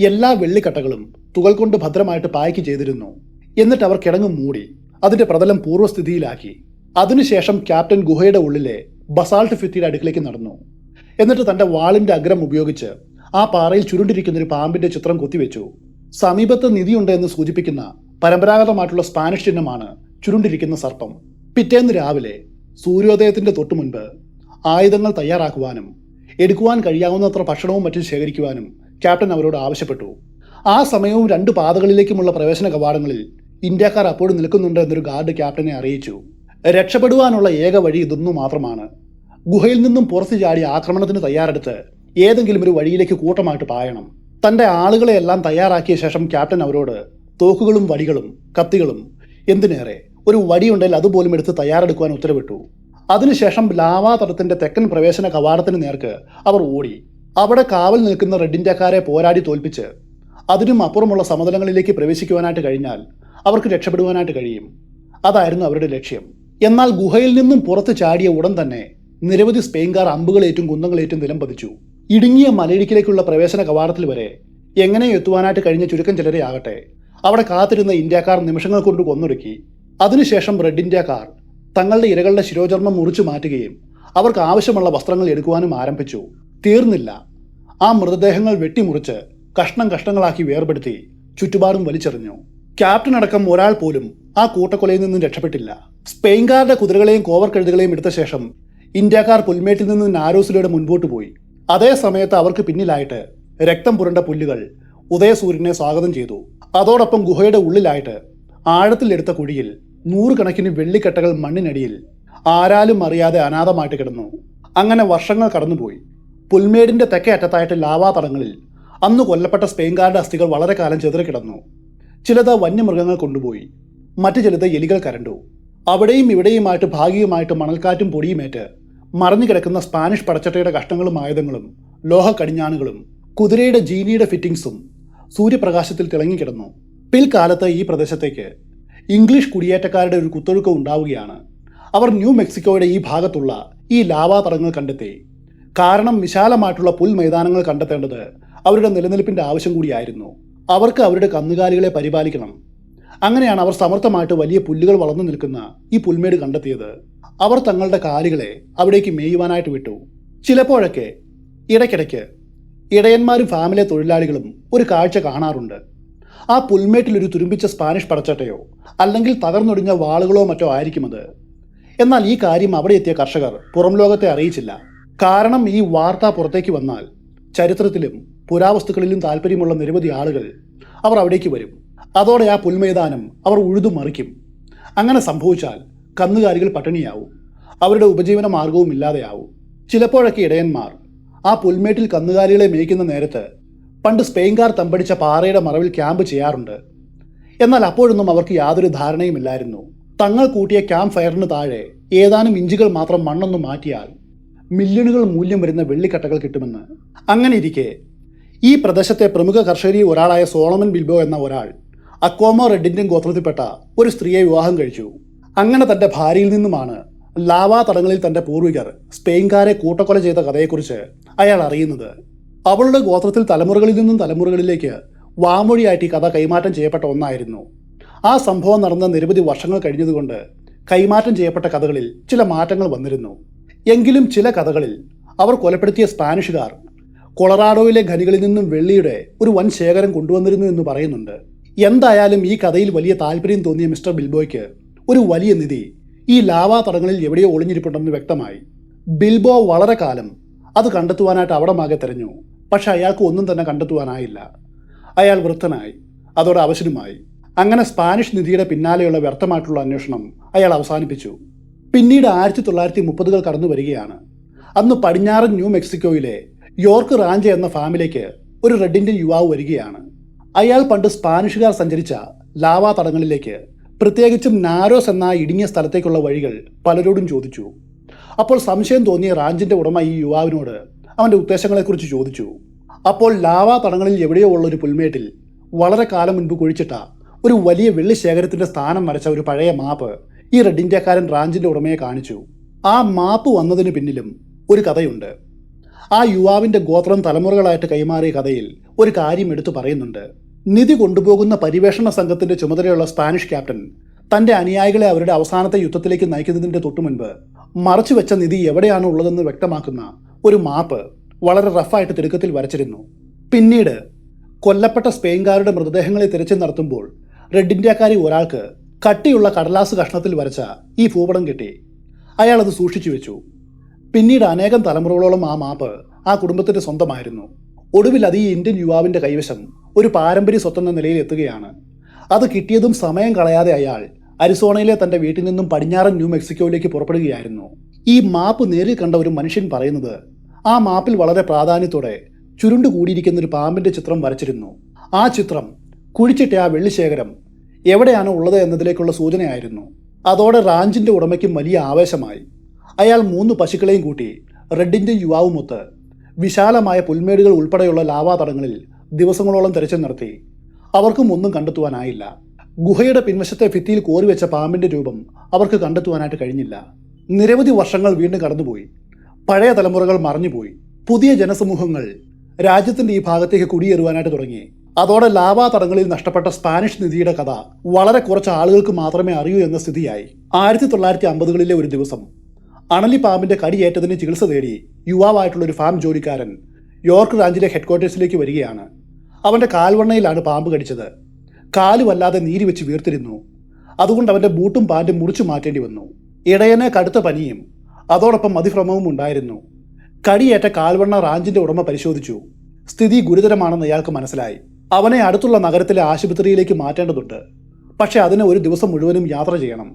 Speaker 1: എല്ലാ വെള്ളിക്കട്ടകളും തുകൽ കൊണ്ട് ഭദ്രമായിട്ട് പായ്ക്ക് ചെയ്തിരുന്നു. എന്നിട്ട് അവർ കിടങ്ങ് മൂടി അതിന്റെ പ്രതലം പൂർവസ്ഥിതിയിലാക്കി. അതിനുശേഷം ക്യാപ്റ്റൻ ഗുഹയുടെ ഉള്ളിലെ ബസാൾട്ട് ഭിത്തിയുടെ അടുക്കിലേക്ക് നടന്നു. എന്നിട്ട് തന്റെ വാളിന്റെ അഗ്രം ഉപയോഗിച്ച് ആ പാറയിൽ ചുരുണ്ടിരിക്കുന്ന ഒരു പാമ്പിന്റെ ചിത്രം കൊത്തിവെച്ചു. സമീപത്ത് നിധിയുണ്ട് എന്ന് സൂചിപ്പിക്കുന്ന പരമ്പരാഗതമായിട്ടുള്ള സ്പാനിഷ് ചിഹ്നമാണ് ചുരുണ്ടിരിക്കുന്ന സർപ്പം. പിറ്റേന്ന് രാവിലെ സൂര്യോദയത്തിന്റെ തൊട്ടു മുൻപ് ആയുധങ്ങൾ തയ്യാറാക്കുവാനും എടുക്കുവാൻ കഴിയാവുന്നത്ര ഭക്ഷണവും മറ്റും ശേഖരിക്കുവാനും ക്യാപ്റ്റൻ അവരോട് ആവശ്യപ്പെട്ടു. ആ സമയവും രണ്ട് പാതകളിലേക്കുമുള്ള പ്രവേശന കവാടങ്ങളിൽ ഇന്ത്യക്കാർ അപ്പോഴും നിൽക്കുന്നുണ്ട് എന്നൊരു ഗാർഡ് ക്യാപ്റ്റനെ അറിയിച്ചു. രക്ഷപ്പെടുവാനുള്ള ഏക വഴി ഇതൊന്നു മാത്രമാണ്. ഗുഹയിൽ നിന്നും പുറത്തു ചാടി ആക്രമണത്തിന് തയ്യാറെടുത്ത് ഏതെങ്കിലും ഒരു വഴിയിലേക്ക് കൂട്ടമായിട്ട് പായണം. തന്റെ ആളുകളെയെല്ലാം തയ്യാറാക്കിയ ശേഷം ക്യാപ്റ്റൻ അവരോട് തോക്കുകളും വടികളും കത്തികളും എന്തിനേറെ? ഒരു വടിയുണ്ടെങ്കിൽ അതുപോലും എടുത്ത് തയ്യാറെടുക്കുവാൻ ഉത്തരവിട്ടു. അതിനുശേഷം ലാവാ തടത്തിന്റെ തെക്കൻ പ്രവേശന കവാടത്തിന് നേർക്ക് അവർ ഓടി. അവിടെ കാവൽ നിൽക്കുന്ന റെഡ് ഇന്ത്യക്കാരെ പോരാടി തോൽപ്പിച്ച് അതിനും അപ്പുറമുള്ള സമതലങ്ങളിലേക്ക് പ്രവേശിക്കുവാനായിട്ട് കഴിഞ്ഞാൽ അവർക്ക് രക്ഷപ്പെടുവാനായിട്ട് കഴിയും. അതായിരുന്നു അവരുടെ ലക്ഷ്യം. എന്നാൽ ഗുഹയിൽ നിന്നും പുറത്ത് ചാടിയ ഉടൻ തന്നെ നിരവധി സ്പെയിൻകാർ അമ്പുകളേറ്റും കുന്നങ്ങളേറ്റും നിലം പതിച്ചു. ഇടുങ്ങിയ മലയിടുക്കിലേക്കുള്ള പ്രവേശന കവാടത്തിൽ വരെ എങ്ങനെ എത്തുവാനായിട്ട് കഴിഞ്ഞ ചുരുക്കം ചിലരെ ആകട്ടെ. അവിടെ കാത്തിരുന്ന ഇന്ത്യക്കാർ നിമിഷങ്ങൾ കൊണ്ട് കൊന്നൊടുക്കി അതിനുശേഷം റെഡ് ഇന്ത്യക്കാർ തങ്ങളുടെ ഇരകളുടെ ശിരോചർമ്മം മുറിച്ചു മാറ്റുകയും അവർക്ക് ആവശ്യമുള്ള വസ്ത്രങ്ങൾ എടുക്കുവാനും ആരംഭിച്ചു. തീർന്നില്ല. ആ മൃതദേഹങ്ങൾ വെട്ടിമുറിച്ച് കഷ്ണം കഷ്ണങ്ങളാക്കി വേർപെടുത്തി ചുറ്റുപാടും വലിച്ചെറിഞ്ഞു. ക്യാപ്റ്റൻ അടക്കം ഒരാൾ പോലും ആ കൂട്ടക്കൊലയിൽ നിന്നും രക്ഷപ്പെട്ടില്ല. സ്പെയിൻകാരുടെ കുതിരകളെയും കോവർ കഴുതുകളെയും എടുത്ത ശേഷം ഇന്ത്യക്കാർ പുൽമേട്ടിൽ നിന്ന് നാരോസിലൂടെ മുൻപോട്ട് പോയി. അതേ സമയത്ത് അവർക്ക് പിന്നിലായിട്ട് രക്തം പുരണ്ട പുല്ലുകൾ ഉദയസൂര്യനെ സ്വാഗതം ചെയ്തു. അതോടൊപ്പം ഗുഹയുടെ ഉള്ളിലായിട്ട് ആഴത്തിലെടുത്ത കുഴിയിൽ നൂറുകണക്കിന് വെള്ളിക്കെട്ടകൾ മണ്ണിനടിയിൽ ആരാലും അറിയാതെ അനാഥമായിട്ട് കിടന്നു. അങ്ങനെ വർഷങ്ങൾ കടന്നുപോയി. പുൽമേടിന്റെ തെക്കേ അറ്റത്തായിട്ട് ലാവാ തടങ്ങളിൽ അന്ന് കൊല്ലപ്പെട്ട സ്പെയിൻകാരുടെ അസ്ഥികൾ വളരെ കാലം ചെതറിക്കിടന്നു. ചിലത് വന്യമൃഗങ്ങൾ കൊണ്ടുപോയി മറ്റു ചിലത് എലികൾ കരണ്ടു. അവിടെയും ഇവിടെയുമായിട്ട് ഭാഗികമായിട്ട് മണൽക്കാറ്റും പൊടിയുമേറ്റ് മറഞ്ഞു കിടക്കുന്ന സ്പാനിഷ് പടച്ചട്ടയുടെ കഷ്ണങ്ങളും ആയുധങ്ങളും ലോഹ കടിഞ്ഞാണുകളും കുതിരയുടെ ജീനിയുടെ ഫിറ്റിംഗ്സും സൂര്യപ്രകാശത്തിൽ തിളങ്ങിക്കിടന്നു പിൽക്കാലത്ത് ഈ പ്രദേശത്തേക്ക് ഇംഗ്ലീഷ് കുടിയേറ്റക്കാരുടെ ഒരു കുത്തൊഴുക്ക് ഉണ്ടാവുകയാണ്. അവർ ന്യൂ മെക്സിക്കോയുടെ ഈ ഭാഗത്തുള്ള ഈ ലാവാ തടങ്ങൾ കണ്ടെത്തി. കാരണം വിശാലമായിട്ടുള്ള പുൽമൈതാനങ്ങൾ കണ്ടെത്തേണ്ടത് അവരുടെ നിലനിൽപ്പിന്റെ ആവശ്യം കൂടിയായിരുന്നു. അവർക്ക് അവരുടെ കന്നുകാലികളെ പരിപാലിക്കണം. അങ്ങനെയാണ് അവർ സമർത്ഥമായിട്ട് വലിയ പുല്ലുകൾ വളർന്നു നിൽക്കുന്ന ഈ പുൽമേട് കണ്ടെത്തിയത്. അവർ തങ്ങളുടെ കാലികളെ അവിടേക്ക് മേയുവാനായിട്ട് വിട്ടു. ചിലപ്പോഴൊക്കെ ഇടയ്ക്കിടയ്ക്ക് ഇടയന്മാരും ഫാമിലെ തൊഴിലാളികളും ഒരു കാഴ്ച കാണാറുണ്ട്. ആ പുൽമേട്ടിൽ ഒരു തുരുമ്പിച്ച സ്പാനിഷ് പടച്ചട്ടയോ അല്ലെങ്കിൽ തകർന്നൊടിഞ്ഞ വാളുകളോ മറ്റോ ആയിരിക്കും അത്. എന്നാൽ ഈ കാര്യം അവിടെ എത്തിയ കർഷകർ പുറം ലോകത്തെ അറിയിച്ചില്ല. കാരണം ഈ വാർത്ത പുറത്തേക്ക് വന്നാൽ ചരിത്രത്തിലും പുരാവസ്തുക്കളിലും താല്പര്യമുള്ള നിരവധി ആളുകൾ അവർ അവിടേക്ക് വരും. അതോടെ ആ പുൽമൈതാനം അവർ ഉഴുതു മറിക്കും. അങ്ങനെ സംഭവിച്ചാൽ കന്നുകാലികൾ പട്ടിണിയാവും. അവരുടെ ഉപജീവന മാർഗവും ഇല്ലാതെയാവും. ചിലപ്പോഴൊക്കെ ഇടയന്മാർ ആ പുൽമേട്ടിൽ കന്നുകാലികളെ മേയ്ക്കുന്ന നേരത്ത് പണ്ട് സ്പെയിൻകാർ തമ്പടിച്ച പാറയുടെ മറവിൽ ക്യാമ്പ് ചെയ്യാറുണ്ട്. എന്നാൽ അപ്പോഴൊന്നും അവർക്ക് യാതൊരു ധാരണയുമില്ലായിരുന്നു തങ്ങൾ കൂട്ടിയ ക്യാമ്പ് ഫയറിന് താഴെ ഏതാനും ഇഞ്ചുകൾ മാത്രം മണ്ണൊന്ന് മാറ്റിയാൽ മില്യണുകൾ മൂല്യം വരുന്ന വെള്ളിക്കട്ടകൾ കിട്ടുമെന്ന്. അങ്ങനെ ഇരിക്കെ ഈ പ്രദേശത്തെ പ്രമുഖ കർഷകരിൽ ഒരാളായ സോളമൻ ബിൽബോ എന്ന ഒരാൾ അക്കോമോ റെഡിന്റെ ഗോത്രത്തിൽപ്പെട്ട ഒരു സ്ത്രീയെ വിവാഹം കഴിച്ചു. അങ്ങനെ തന്റെ ഭാര്യയിൽ നിന്നുമാണ് ലാവാ തടങ്ങളിൽ തന്റെ പൂർവികർ സ്പെയിൻകാരെ കൂട്ടക്കൊല ചെയ്ത കഥയെക്കുറിച്ച് അയാൾ അറിയുന്നത്. അവളുടെ ഗോത്രത്തിൽ തലമുറകളിൽ നിന്നും തലമുറകളിലേക്ക് വാമൊഴിയായിട്ട് ഈ കഥ കൈമാറ്റം ചെയ്യപ്പെട്ട ഒന്നായിരുന്നു. ആ സംഭവം നടന്ന നിരവധി വർഷങ്ങൾ കഴിഞ്ഞതുകൊണ്ട് കൈമാറ്റം ചെയ്യപ്പെട്ട കഥകളിൽ ചില മാറ്റങ്ങൾ വന്നിരുന്നു. എങ്കിലും ചില കഥകളിൽ അവർ കൊലപ്പെടുത്തിയ സ്പാനിഷുകാർ കൊളറാഡോയിലെ ഖനികളിൽ നിന്നും വെള്ളിയുടെ ഒരു വൻ ശേഖരം കൊണ്ടുവന്നിരുന്നു എന്ന് പറയുന്നുണ്ട്. എന്തായാലും ഈ കഥയിൽ വലിയ താല്പര്യം തോന്നിയ മിസ്റ്റർ ബിൽബോയ്ക്ക് ഒരു വലിയ നിധി ഈ ലാവാ തടങ്ങളിൽ എവിടെയോ ഒളിഞ്ഞിരിപ്പുണ്ടെന്ന് വ്യക്തമായി. ബിൽബോ വളരെ കാലം അത് കണ്ടെത്തുവാനായിട്ട് അവിടമാകെ തെരഞ്ഞു. പക്ഷെ അയാൾക്ക് ഒന്നും തന്നെ കണ്ടെത്തുവാനായില്ല. അയാൾ വൃത്തനായി അതോടെ അവശനുമായി. അങ്ങനെ സ്പാനിഷ് നിധിയുടെ പിന്നാലെയുള്ള വ്യർത്ഥമായിട്ടുള്ള അന്വേഷണം അയാൾ അവസാനിപ്പിച്ചു. പിന്നീട് ആയിരത്തി തൊള്ളായിരത്തി മുപ്പതുകൾ കടന്നു വരികയാണ് അന്ന് പടിഞ്ഞാറൻ ന്യൂ മെക്സിക്കോയിലെ യോർക്ക് റാഞ്ച് എന്ന ഫാമിലേക്ക് ഒരു റെഡിന്റെ യുവാവ് വരികയാണ്. അയാൾ പണ്ട് സ്പാനിഷുകാർ സഞ്ചരിച്ച ലാവാ തടങ്ങളിലേക്ക് പ്രത്യേകിച്ചും നാരോസ് എന്ന ഇടുങ്ങിയ സ്ഥലത്തേക്കുള്ള വഴികൾ പലരോടും ചോദിച്ചു. അപ്പോൾ സംശയം തോന്നിയ റാഞ്ചിന്റെ ഉടമ ഈ യുവാവിനോട് അവന്റെ ഉദ്ദേശങ്ങളെക്കുറിച്ച് ചോദിച്ചു. അപ്പോൾ ലാവാ തടങ്ങളിൽ എവിടെയോ ഉള്ള ഒരു പുൽമേട്ടിൽ വളരെ കാലം മുൻപ് കുഴിച്ചിട്ട ഒരു വലിയ വെള്ളി ശേഖരത്തിന്റെ സ്ഥാനം വരച്ച ഒരു പഴയ മാപ്പ് ഈ റെഡ് റാഞ്ചിന്റെ ഉടമയെ കാണിച്ചു. ആ മാപ്പ് വന്നതിന് പിന്നിലും ഒരു കഥയുണ്ട്. ആ യുവാവിന്റെ ഗോത്രം തലമുറകളായിട്ട് കൈമാറിയ കഥയിൽ ഒരു കാര്യം എടുത്തു പറയുന്നുണ്ട്. നിധി കൊണ്ടുപോകുന്ന പരിവേഷണ സംഘത്തിന്റെ ചുമതലയുള്ള സ്പാനിഷ് ക്യാപ്റ്റൻ തന്റെ അനുയായികളെ അവരുടെ അവസാനത്തെ യുദ്ധത്തിലേക്ക് നയിക്കുന്നതിന്റെ തൊട്ടു മുൻപ് തൊട്ടുമുൻപ് മറച്ചുവെച്ച നിധി എവിടെയാണ് ഉള്ളതെന്ന് വ്യക്തമാക്കുന്ന ഒരു മാപ്പ് വളരെ റഫായിട്ട് തിടുക്കത്തിൽ വരച്ചിരുന്നു. പിന്നീട് കൊല്ലപ്പെട്ട സ്പെയിൻകാരുടെ മൃതദേഹങ്ങളെ തിരച്ചിൽ നടത്തുമ്പോൾ റെഡ് ഇന്ത്യക്കാരി ഒരാൾക്ക് കട്ടിയുള്ള കടലാസ് കഷ്ണത്തിൽ വരച്ച ഈ ഭൂപടം കിട്ടി. അയാൾ അത് സൂക്ഷിച്ചു വെച്ചു. പിന്നീട് അനേകം തലമുറകളോളം ആ മാപ്പ് ആ കുടുംബത്തിന്റെ സ്വന്തമായിരുന്നു. ഒടുവിൽ അത് ഈ ഇന്ത്യൻ യുവാവിന്റെ കൈവശം ഒരു പാരമ്പര്യ സ്വത്തെന്ന നിലയിൽ എത്തുകയാണ്. അത് കിട്ടിയതും സമയം കളയാതെ അയാൾ അരിസോണയിലെ തന്റെ വീട്ടിൽ നിന്നും പടിഞ്ഞാറൻ ന്യൂ മെക്സിക്കോയിലേക്ക് പുറപ്പെടുകയായിരുന്നു. ഈ മാപ്പ് നേരിൽ കണ്ട ഒരു മനുഷ്യൻ പറയുന്നത് ആ മാപ്പിൽ വളരെ പ്രാധാന്യത്തോടെ ചുരുണ്ടു കൂടിയിരിക്കുന്ന ഒരു പാമ്പിന്റെ ചിത്രം വരച്ചിരുന്നു. ആ ചിത്രം കുഴിച്ചിട്ട ആ വെള്ളിശേഖരം എവിടെയാണ് ഉള്ളത് എന്നതിലേക്കുള്ള സൂചനയായിരുന്നു. അതോടെ റാഞ്ചിന്റെ ഉടമയ്ക്കും വലിയ ആവേശമായി. അയാൾ മൂന്ന് പശുക്കളെയും കൂട്ടി റെഡിന്റെ യുവാവുമൊത്ത് വിശാലമായ പുൽമേടുകൾ ഉൾപ്പെടെയുള്ള ലാവാതടങ്ങളിൽ ദിവസങ്ങളോളം തെരച്ചിൽ നടത്തി. അവർക്കും ഒന്നും കണ്ടെത്തുവാനായില്ല. ഗുഹയുടെ പിൻവശത്തെ ഭിത്തിയിൽ കോറിവെച്ച പാമ്പിന്റെ രൂപം അവർക്ക് കണ്ടെത്തുവാനായിട്ട് കഴിഞ്ഞില്ല. നിരവധി വർഷങ്ങൾ വീണ്ടും കടന്നുപോയി. പഴയ തലമുറകൾ മറഞ്ഞുപോയി. പുതിയ ജനസമൂഹങ്ങൾ രാജ്യത്തിന്റെ ഈ ഭാഗത്തേക്ക് കുടിയേറുവാനായിട്ട് തുടങ്ങി. അതോടെ ലാവാ തടങ്ങളിൽ നഷ്ടപ്പെട്ട സ്പാനിഷ് നിധിയുടെ കഥ വളരെ കുറച്ച് ആളുകൾക്ക് മാത്രമേ അറിയൂ എന്ന സ്ഥിതിയായി. ആയിരത്തി തൊള്ളായിരത്തി അമ്പതുകളിലെ ഒരു ദിവസം അണലി പാമ്പിന്റെ കടിയേറ്റതിന് ചികിത്സ തേടി യുവാവായിട്ടുള്ള ഒരു ഫാം ജോലിക്കാരൻ യോർക്ക് റാഞ്ചിലെ ഹെഡ്ക്വാർട്ടേഴ്സിലേക്ക് വരികയാണ്. അവന്റെ കാൽവണ്ണയിലാണ് പാമ്പ് കടിച്ചത്. കാൽ വല്ലാതെ നീരി വെച്ച് വീർത്തിരുന്നു. അതുകൊണ്ട് അവന്റെ ബൂട്ടും പാന്റും മുറിച്ചു മാറ്റേണ്ടി വന്നു. ഇടയനെ കടുത്ത പനിയും അതോടൊപ്പം മതിഭ്രമവും ഉണ്ടായിരുന്നു. കടിയേറ്റ കാൽവണ്ണ റാഞ്ചിന്റെ ഉടമ പരിശോധിച്ചു. സ്ഥിതി ഗുരുതരമാണെന്ന് അയാൾക്ക് മനസ്സിലായി. അവനെ അടുത്തുള്ള നഗരത്തിലെ ആശുപത്രിയിലേക്ക് മാറ്റേണ്ടതുണ്ട്. പക്ഷെ അതിന് ഒരു ദിവസം മുഴുവനും യാത്ര ചെയ്യണം.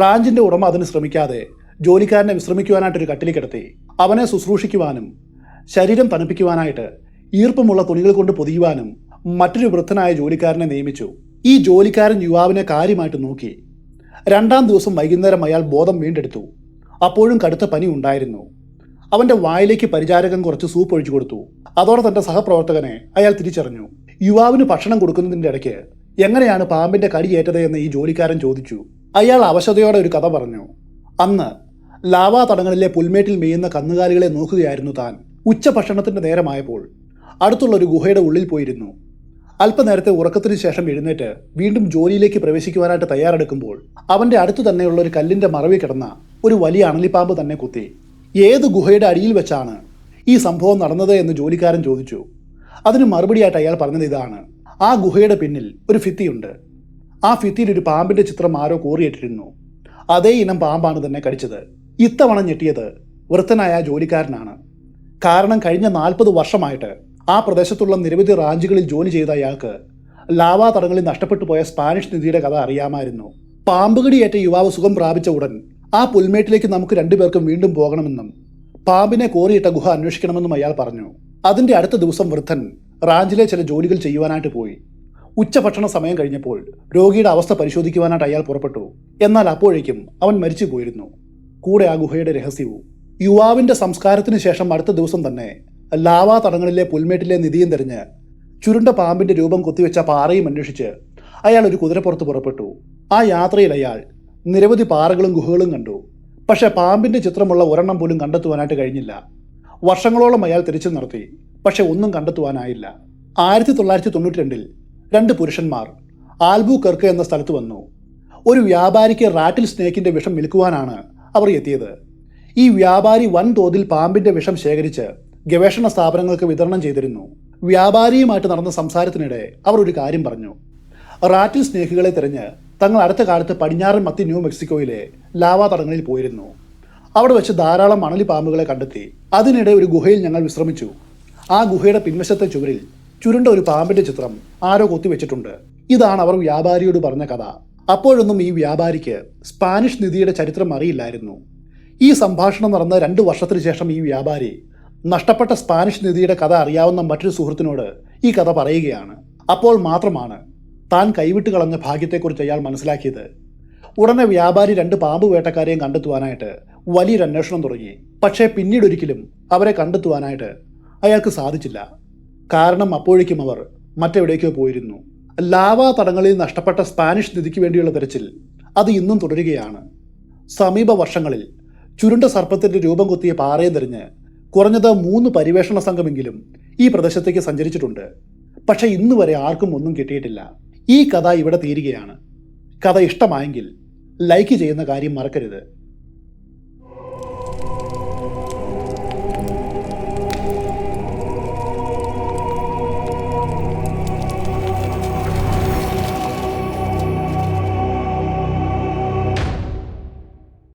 Speaker 1: റാഞ്ചിന്റെ ഉടമ അതിന് ശ്രമിക്കാതെ ജോലിക്കാരനെ വിശ്രമിക്കുവാനായിട്ടൊരു കട്ടിൽ കിടത്തി അവനെ ശുശ്രൂഷിക്കുവാനും ശരീരം തണുപ്പിക്കുവാനായിട്ട് ഈർപ്പമുള്ള തുണികൾ കൊണ്ട് പൊതിയുവാനും മറ്റൊരു വൃദ്ധനായ ജോലിക്കാരനെ നിയമിച്ചു. ഈ ജോലിക്കാരൻ യുവാവിനെ കാര്യമായിട്ട് നോക്കി. രണ്ടാം ദിവസം വൈകുന്നേരം അയാൾ ബോധം വീണ്ടെടുത്തു. അപ്പോഴും കടുത്ത പനി ഉണ്ടായിരുന്നു. അവന്റെ വായിലേക്ക് പരിചാരകൻ കുറച്ച് സൂപ്പ് ഒഴിച്ചു കൊടുത്തു. അതോടെ തന്റെ സഹപ്രവർത്തകനെ അയാൾ തിരിച്ചറിഞ്ഞു. യുവാവിന് ഭക്ഷണം കൊടുക്കുന്നതിന്റെ ഇടയ്ക്ക് എങ്ങനെയാണ് പാമ്പിന്റെ കടിയേറ്റത് എന്ന് ഈ ജോലിക്കാരൻ ചോദിച്ചു. അയാൾ അവശതയോടെ ഒരു കഥ പറഞ്ഞു. അന്ന് ലാവാ തടങ്ങളിലെ പുൽമേട്ടിൽ മെയ്യുന്ന കന്നുകാലികളെ നോക്കുകയായിരുന്നു താൻ. ഉച്ചഭക്ഷണത്തിന്റെ നേരമായപ്പോൾ അടുത്തുള്ള ഒരു ഗുഹയുടെ ഉള്ളിൽ പോയിരുന്നു. അല്പനേരത്തെ ഉറക്കത്തിനു ശേഷം എഴുന്നേറ്റ് വീണ്ടും ജോലിയിലേക്ക് പ്രവേശിക്കുവാനായിട്ട് തയ്യാറെടുക്കുമ്പോൾ അവന്റെ അടുത്തു തന്നെയുള്ള ഒരു കല്ലിന്റെ മറവിൽ കിടന്ന ഒരു വലിയ അണലിപ്പാമ്പ് തന്നെ കുത്തി. ഏത് ഗുഹയുടെ അടിയിൽ വെച്ചാണ് ഈ സംഭവം നടന്നത് എന്ന് ജോലിക്കാരൻ ചോദിച്ചു. അതിന് മറുപടിയായിട്ട് അയാൾ പറഞ്ഞത് ഇതാണ്. ആ ഗുഹയുടെ പിന്നിൽ ഒരു ഫിത്തിയുണ്ട് ആ ഫിത്തിയിൽ ഒരു പാമ്പിന്റെ ചിത്രം ആരോ കോറിയിട്ടിരുന്നു. അതേ ഇനം പാമ്പാണ് തന്നെ കടിച്ചത്. ഇത്തവണ ഞെട്ടിയത് വൃത്തനായ ജോലിക്കാരനാണ്. കാരണം കഴിഞ്ഞ നാൽപ്പത് വർഷമായിട്ട് ആ പ്രദേശത്തുള്ള നിരവധി റാഞ്ചുകളിൽ ജോലി ചെയ്ത അയാൾക്ക് ലാവാ തടങ്ങളിൽ നഷ്ടപ്പെട്ടു പോയ സ്പാനിഷ് നിധിയുടെ കഥ അറിയാമായിരുന്നു. പാമ്പുകടിയേറ്റ യുവാവ് സുഖം പ്രാപിച്ച ഉടൻ ആ പുൽമേട്ടിലേക്ക് നമുക്ക് രണ്ടുപേർക്കും വീണ്ടും പോകണമെന്നും പാമ്പിനെ കോറിയിട്ട ഗുഹ അന്വേഷിക്കണമെന്നും അയാൾ പറഞ്ഞു. അതിന്റെ അടുത്ത ദിവസം വൃദ്ധൻ റാഞ്ചിലെ ചില ജോലികൾ ചെയ്യുവാനായിട്ട് പോയി. ഉച്ചഭക്ഷണ സമയം കഴിഞ്ഞപ്പോൾ രോഗിയുടെ അവസ്ഥ പരിശോധിക്കുവാനായിട്ട് അയാൾ പുറപ്പെട്ടു. എന്നാൽ അപ്പോഴേക്കും അവൻ മരിച്ചു പോയിരുന്നു കൂടെ ആ ഗുഹയുടെ രഹസ്യവും യുവാവിന്റെ സംസ്കാരത്തിന് ശേഷം അടുത്ത ദിവസം തന്നെ ലാവാ തടങ്ങളിലെ പുൽമേട്ടിലെ നിധിയും തെരഞ്ഞ് ചുരുണ്ട പാമ്പിന്റെ രൂപം കുത്തിവെച്ച പാറയും അന്വേഷിച്ച് അയാൾ ഒരു കുതിരപ്പുറത്ത് പുറപ്പെട്ടു. ആ യാത്രയിൽ അയാൾ നിരവധി പാറകളും ഗുഹകളും കണ്ടു. പക്ഷെ പാമ്പിന്റെ ചിത്രമുള്ള ഒരെണ്ണം പോലും കണ്ടെത്തുവാനായിട്ട് കഴിഞ്ഞില്ല. വർഷങ്ങളോളം അയാൾ തിരിച്ചു നിർത്തി പക്ഷെ ഒന്നും കണ്ടെത്തുവാനായില്ല. ആയിരത്തി തൊള്ളായിരത്തി തൊണ്ണൂറ്റി രണ്ടിൽ രണ്ട് പുരുഷന്മാർ ആൽബു കെർക്ക് എന്ന സ്ഥലത്ത് വന്നു. ഒരു വ്യാപാരിക്ക് റാറ്റിൽ സ്നേക്കിന്റെ വിഷം വിൽക്കുവാനാണ് അവർ എത്തിയത്. ഈ വ്യാപാരി വൻതോതിൽ പാമ്പിന്റെ വിഷം ശേഖരിച്ച് ഗവേഷണ സ്ഥാപനങ്ങൾക്ക് വിതരണം ചെയ്തിരുന്നു. വ്യാപാരിയുമായിട്ട് നടന്ന സംസാരത്തിനിടെ അവർ ഒരു കാര്യം പറഞ്ഞു. റാറ്റിൽ സ്നേഹികളെ തിരഞ്ഞ് തങ്ങൾ അടുത്ത കാലത്ത് പടിഞ്ഞാറൻ മത്തി ന്യൂ മെക്സിക്കോയിലെ ലാവാ തടങ്ങളിൽ പോയിരുന്നു. അവിടെ വെച്ച് ധാരാളം മണലി പാമ്പുകളെ കണ്ടെത്തി. അതിനിടെ ഒരു ഗുഹയിൽ ഞങ്ങൾ വിശ്രമിച്ചു. ആ ഗുഹയുടെ പിൻവശത്തെ ചുവരിൽ ചുരുണ്ട ഒരു പാമ്പിന്റെ ചിത്രം ആരോ കൊത്തിവെച്ചിട്ടുണ്ട്. ഇതാണ് അവർ വ്യാപാരിയോട് പറഞ്ഞ കഥ. അപ്പോഴൊന്നും ഈ വ്യാപാരിക്ക് സ്പാനിഷ് നിധിയുടെ ചരിത്രം അറിയില്ലായിരുന്നു. ഈ സംഭാഷണം നടന്ന രണ്ട് വർഷത്തിന് ശേഷം ഈ വ്യാപാരി നഷ്ടപ്പെട്ട സ്പാനിഷ് നിധിയുടെ കഥ അറിയാവുന്ന മറ്റൊരു സുഹൃത്തിനോട് ഈ കഥ പറയുകയാണ്. അപ്പോൾ മാത്രമാണ് താൻ കൈവിട്ട് കളഞ്ഞ ഭാഗ്യത്തെക്കുറിച്ച് അയാൾ മനസ്സിലാക്കിയത്. ഉടനെ വ്യാപാരി രണ്ട് പാമ്പ് വേട്ടക്കാരെയും കണ്ടെത്തുവാനായിട്ട് വലിയൊരു അന്വേഷണം തുടങ്ങി. പക്ഷേ പിന്നീടൊരിക്കലും അവരെ കണ്ടെത്തുവാനായിട്ട് അയാൾക്ക് സാധിച്ചില്ല. കാരണം അപ്പോഴേക്കും അവർ മറ്റെവിടേക്കോ പോയിരുന്നു. ലാവാ തടങ്ങളിൽ നഷ്ടപ്പെട്ട സ്പാനിഷ് നിധിക്ക് വേണ്ടിയുള്ള തെരച്ചിൽ അത് ഇന്നും തുടരുകയാണ്. സമീപ വർഷങ്ങളിൽ ചുരുണ്ട സർപ്പത്തിന്റെ രൂപം കൊത്തിയ പാറയെ തെറിഞ്ഞ് കുറഞ്ഞത് മൂന്ന് പരിവേഷണ സംഘമെങ്കിലും ഈ പ്രദേശത്തേക്ക് സഞ്ചരിച്ചിട്ടുണ്ട്. പക്ഷെ ഇന്ന് വരെ ആർക്കും ഒന്നും കിട്ടിയിട്ടില്ല. ഈ കഥ ഇവിടെ തീരുകയാണ്. കഥ ഇഷ്ടമായെങ്കിൽ ലൈക്ക് ചെയ്യുന്ന കാര്യം മറക്കരുത്.